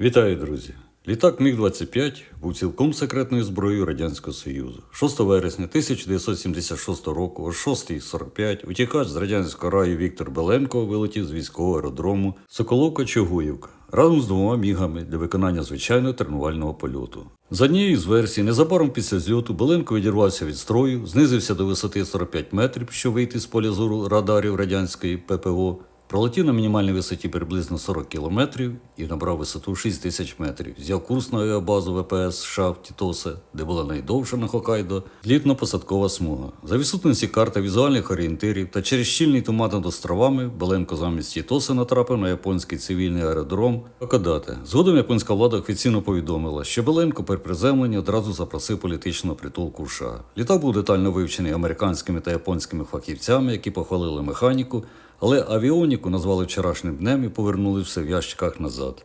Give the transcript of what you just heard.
Вітаю, друзі! Літак Міг-25 був цілком секретною зброєю Радянського Союзу. 6 вересня 1976 року о 6.45 утікач з радянського раю Віктор Беленко вилетів з військового аеродрому Соколовка-Чугуївка разом з двома мігами для виконання звичайного тренувального польоту. За однією з версій, незабаром після зльоту Беленко відірвався від строю, знизився до висоти 45 метрів, щоб вийти з поля зору радарів радянської ППО. Пролетів на мінімальній висоті приблизно 40 кілометрів і набрав висоту 6 тисяч метрів. Взяв курс на авіабазу ВПС США в Тітосе, де була найдовша на Хокайдо, злітно-посадкова смуга. За відсутності карти візуальних орієнтирів та через щільний туман над островами Беленко замість Тітоси натрапив на японський цивільний аеродром Окадате. Згодом японська влада офіційно повідомила, що Беленко при приземленні одразу запросив політичного притулку в США. Літак був детально вивчений американськими та японськими фахівцями, які похвалили механіку, але авіоніку назвали вчорашнім днем і повернули все в ящиках назад.